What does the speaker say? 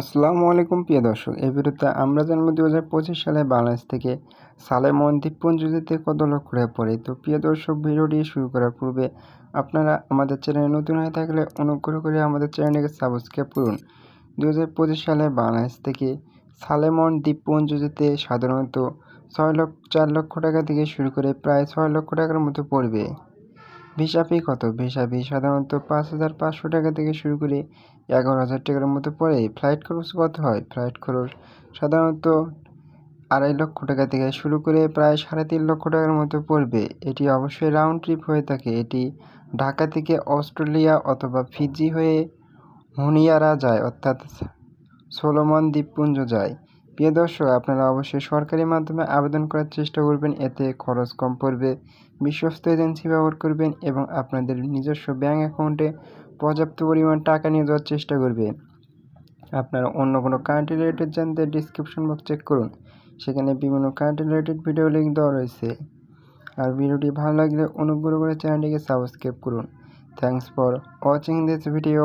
আসসালামু আলাইকুম, প্রিয় দর্শক। এই ভিডিওতে আমরা জানব দু হাজার পঁচিশ সালে বাংলাদেশ থেকে সালেমন দ্বীপপুঞ্জ যেতে কত লক্ষ টাকা পড়ে। তো প্রিয় দর্শক, ভিডিওটি শুরু করার পূর্বে আপনারা আমাদের চ্যানেলে নতুন হয়ে থাকলে অনুগ্রহ করে আমাদের চ্যানেলটিকে সাবস্ক্রাইব করুন। দু হাজার পঁচিশ সালে বাংলাদেশ থেকে সালেমন দ্বীপপুঞ্জ যেতে সাধারণত ছয় লক্ষ, চার লক্ষ টাকা থেকে শুরু করে প্রায় ছয় লক্ষ টাকার মতো পড়বে। ভিসা ফি কত? ভিসা ফি সাধারণত পাঁচ হাজার পাঁচশো টাকা থেকে শুরু করে এগারো হাজার টাকার মতো পড়ে। ফ্লাইট খরচ কত হয়? ফ্লাইট খরচ সাধারণত আড়াই লক্ষ টাকা থেকে শুরু করে প্রায় সাড়ে তিন লক্ষ টাকার মতো পড়বে। এটি অবশ্যই রাউন্ড ট্রিপ হয়ে থাকে। এটি ঢাকা থেকে অস্ট্রেলিয়া অথবা ফিজি হয়ে হুনিয়ারা যায়, অর্থাৎ সোলোমন দ্বীপপুঞ্জ যায়। প্রিয় দর্শক, আপনারা অবশ্যই সরকারি মাধ্যমে আবেদন করার চেষ্টা করবেন। এতে খরচ কম পড়বে, বিশ্বস্ত এজেন্সি ব্যবহার করবেন এবং আপনাদের নিজস্ব ব্যাঙ্ক অ্যাকাউন্টে পর্যাপ্ত পরিমাণ টাকা নিয়ে যাওয়ার চেষ্টা করবেন। আপনারা অন্য কোনো কান্ট্রি রিলেটেড জানতে ডিসক্রিপশন বক্স চেক করুন। সেখানে বিভিন্ন কান্ট্রি রিলেটেড ভিডিও লিঙ্ক দেওয়া রয়েছে। আর ভিডিওটি ভালো লাগলে অনুগ্রহ করে চ্যানেলটিকে সাবস্ক্রাইব করুন। Thanks for watching this video.